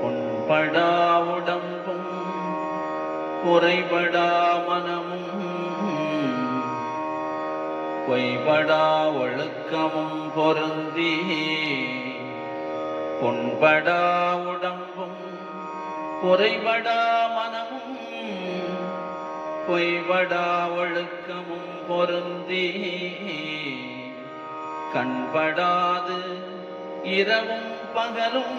புண்படா உடம்பும் குறைபடா மனமும் பொய்படா ஒழுக்கமும் பொருந்தி. பொன்படா உடம்பும் குறைபடா மனமும் பொய்படா ஒழுக்கமும் பொருந்தி. கண்படாது இரவும் பகலும்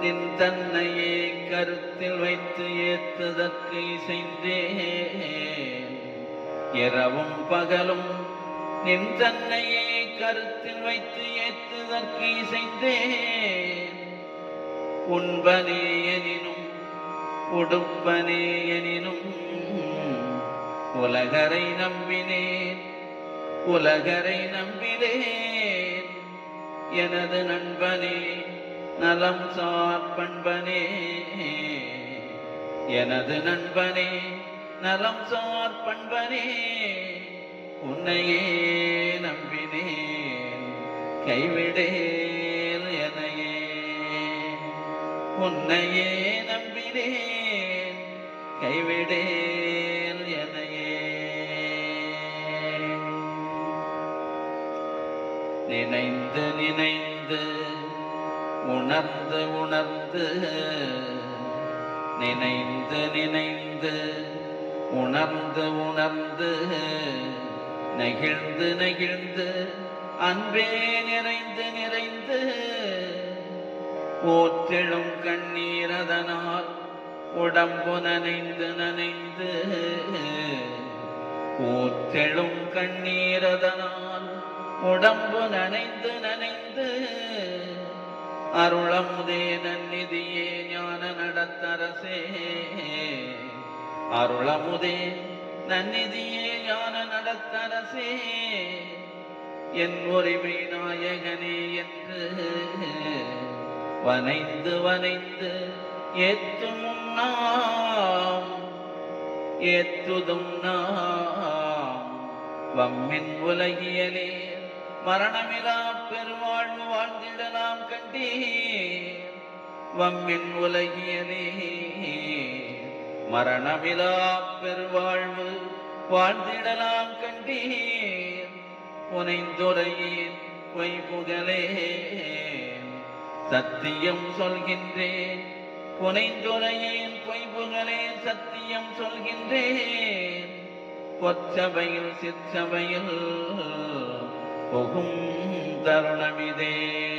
நின் தன்னையே கருத்தில் வைத்து ஏத்ததற்கு இசைந்தேன். இரவும் பகலும் நின் தன்னையே கருத்தில் வைத்து ஏத்துதற்கு இசைந்தேன். உண்பனே எனினும் உடுப்பனே எனினும் உலகரை நம்பினேன் உலகரை நம்பினேன். எனது நண்பனே நலம் சார் பண்பனே எனது நண்பனே நலம் சார் பண்பனே உன்னையே நம்பினேன் கைவிடேல் எனையே உன்னையே நம்பினேன் கைவிடேல் எனையே நினைந்து நினைந்து உணர்ந்து உணர்ந்து நினைந்து நினைந்து உணர்ந்து உணர்ந்து நெகிழ்ந்து நெகிழ்ந்து அன்பே நிறைந்து நிறைந்து போற்றெழும் கண்ணீரதனால் உடம்பு நனைந்து நனைந்து ஊற்றெழும் கண்ணீரதனால் உடம்பு நனைந்து நனைந்து அருளமுதே நன்னிதியே ஞான நடத்தரசே. அருளமுதே நன்னிதியே ஞான நடத்தரசே. என் உரிமை நாயகனே என்று வனைந்து வனைந்து ஏத்தும் நாம் ஏத்துதும் நாம். வம்மின் உலகியலே மரணமிலா பெருவாழ்வு வாழ்ந்திட நாம் கண்டீர். வம்மின் உலகியனே மரணமிலா பெருவாழ்வு வாழ்ந்திடலாம் கண்டீர். புனைந்துரையேன் பொய் புகழே சத்தியம் சொல்கின்றேன். புனைந்துரையேன் பொய் புகழே சத்தியம் சொல்கின்றேன். பொற்சபையில் சிற்சபையில் புகும் தருணமிதே.